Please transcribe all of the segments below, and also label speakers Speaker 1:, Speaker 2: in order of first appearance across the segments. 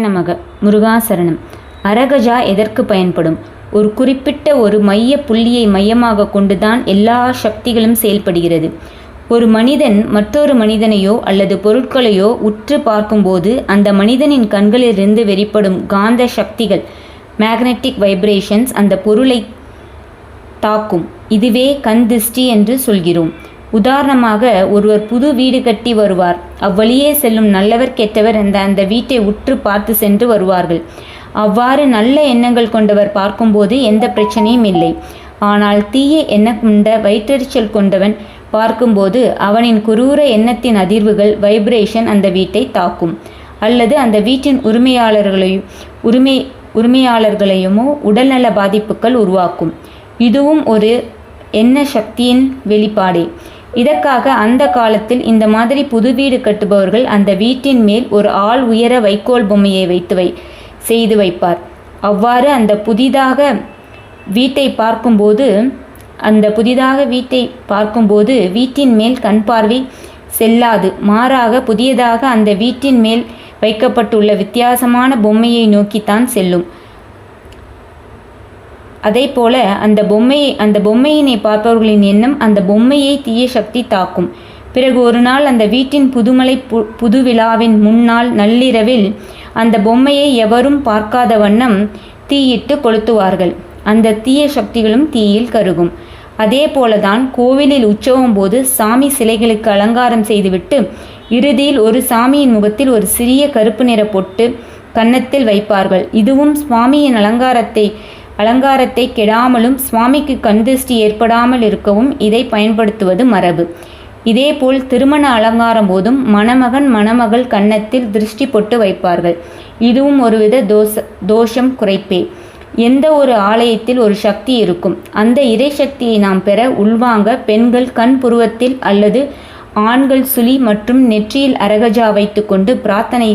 Speaker 1: நமக முருகாசரணம். அரகஜா எதற்கு பயன்படும்? ஒரு குறிப்பிட்ட ஒரு மைய புள்ளியை மையமாக கொண்டுதான் எல்லா சக்திகளும் செயல்படுகிறது. ஒரு மனிதன் மற்றொரு மனிதனையோ அல்லது பொருட்களையோ உற்று பார்க்கும்போது அந்த மனிதனின் கண்களிலிருந்து வெளிப்படும் காந்த சக்திகள் மேக்னெட்டிக் வைப்ரேஷன்ஸ் அந்த பொருளை தாக்கும். இதுவே கண் திருஷ்டி என்று சொல்கிறோம். உதாரணமாக ஒருவர் புது வீடு கட்டி வருவார். அவ்வழியே செல்லும் நல்லவர் கெட்டவர் அந்த அந்த வீட்டை உற்று பார்த்து சென்று வருவார்கள். அவ்வாறு நல்ல எண்ணங்கள் கொண்டவர் பார்க்கும்போது எந்த பிரச்சனையும் இல்லை. ஆனால் தீய எண்ணம் கொண்ட வயிற்றெரிச்சல் கொண்டவன் பார்க்கும்போது அவனின் குரூர எண்ணத்தின் அதிர்வுகள் வைப்ரேஷன் அந்த வீட்டை தாக்கும். அல்லது அந்த வீட்டின் உரிமையாளர்களையும் உரிமை உரிமையாளர்களையுமோ உடல்நல பாதிப்புகள் உருவாக்கும். இதுவும் ஒரு எண்ண சக்தியின் வெளிப்பாடே. இதற்காக அந்த காலத்தில் இந்த மாதிரி புது வீடு கட்டுபவர்கள் அந்த வீட்டின் மேல் ஒரு ஆள் உயர வைக்கோல் பொம்மையை வைத்து வை செய்து வைப்பார். அவ்வாறு அந்த புதிதாக வீட்டை பார்க்கும்போது அந்த புதிதாக வீட்டை பார்க்கும்போது வீட்டின் மேல் கண் பார்வை செல்லாது. மாறாக புதியதாக அந்த வீட்டின் மேல் வைக்கப்பட்டுள்ள வித்தியாசமான பொம்மையை நோக்கித்தான் செல்லும். அதே போல அந்த பொம்மையை அந்த பொம்மையினை பார்ப்பவர்களின் எண்ணம் அந்த பொம்மையை தீய சக்தி தாக்கும். பிறகு ஒரு நாள் அந்த வீட்டின் புதுமலை பு புது விழாவின் முன்னாள் நள்ளிரவில் அந்த பொம்மையை எவரும் பார்க்காத வண்ணம் தீயிட்டு கொளுத்துவார்கள். அந்த தீய சக்திகளும் தீயில் கருகும். அதே போலதான் கோவிலில் உற்சவம் போது சாமி சிலைகளுக்கு அலங்காரம் செய்துவிட்டு இறுதியில் ஒரு சாமியின் முகத்தில் ஒரு சிறிய கருப்பு நிற பொட்டு கன்னத்தில் வைப்பார்கள். இதுவும் சுவாமியின் அலங்காரத்தை அலங்காரத்தை கெடாமலும் சுவாமிக்கு கண்திஷ்டி ஏற்படாமல் இருக்கவும் இதை பயன்படுத்துவது மரபு. இதேபோல் திருமண அலங்காரம் போதும் மணமகன் மணமகள் கன்னத்தில் திருஷ்டி பொட்டு வைப்பார்கள். இதுவும் ஒருவித தோஷ தோஷம் குறைப்பே. எந்த ஒரு ஆலயத்தில் ஒரு சக்தி இருக்கும். அந்த இறை சக்தியை நாம் பெற உள்வாங்க பெண்கள் கண் புருவத்தில் அல்லது ஆண்கள் சுழி மற்றும் நெற்றியில் அரகஜா வைத்துக்கொண்டு பிரார்த்தனை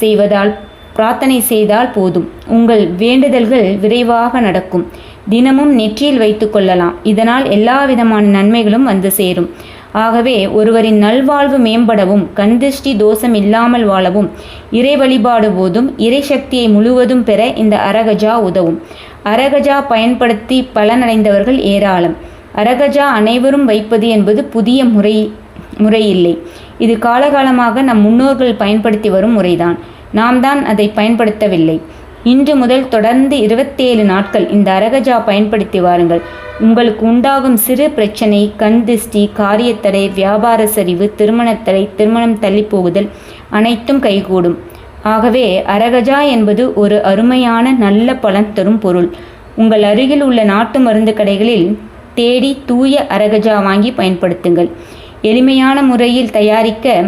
Speaker 1: செய்வதால் பிரார்த்தனை செய்தால் போதும். உங்கள் வேண்டுதல்கள் விரைவாக நடக்கும். தினமும் நெற்றியில் வைத்து கொள்ளலாம். இதனால் எல்லா விதமான நன்மைகளும் வந்து சேரும். ஆகவே ஒருவரின் நல்வாழ்வு மேம்படவும் கந்திஷ்டி தோஷம் இல்லாமல் வாழவும் இறை வழிபாடு போதும் இறை சக்தியை முழுவதும் பெற இந்த அரகஜா உதவும். அரகஜா பயன்படுத்தி பலனடைந்தவர்கள் ஏராளம். அரகஜா அனைவரும் வைப்பது என்பது புதிய முறை முறையில்லை. இது காலகாலமாக நம் முன்னோர்கள் பயன்படுத்தி வரும் முறைதான். நாம் தான் அதை பயன்படுத்தவில்லை. இன்று முதல் தொடர்ந்து இருபத்தேழு நாட்கள் இந்த அரகஜா பயன்படுத்தி வாருங்கள். உங்களுக்கு உண்டாகும் சிறு பிரச்சனை கண் திருஷ்டி காரியத்தடை வியாபார சரிவு திருமணத்தடை திருமணம் தள்ளிப்போகுதல் அனைத்தும் கைகூடும். ஆகவே அரகஜா என்பது ஒரு அருமையான நல்ல பலன் தரும் பொருள். உங்கள் அருகில் உள்ள நாட்டு மருந்து கடைகளில் தேடி தூய அரகஜா வாங்கி பயன்படுத்துங்கள். எளிமையான முறையில் தயாரிக்க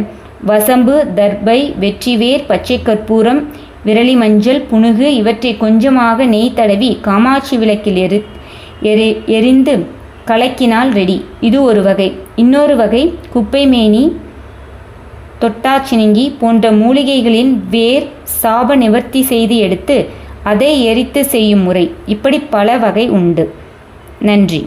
Speaker 1: வசம்பு தர்பை வெற்றிவேர் பச்சை கற்பூரம் விரலி மஞ்சள் புனுகு இவற்றை கொஞ்சமாக நெய் தடவி காமாட்சி விளக்கில் எரி எரி எரிந்து கலக்கினால் ரெடி. இது ஒரு வகை. இன்னொரு வகை குப்பை மேனி தொட்டாச்சினுங்கி போன்ற மூலிகைகளின் வேர் சாப நிவர்த்தி செய்து எடுத்து அதை எரித்து செய்யும் முறை. இப்படி பல வகை உண்டு. நன்றி.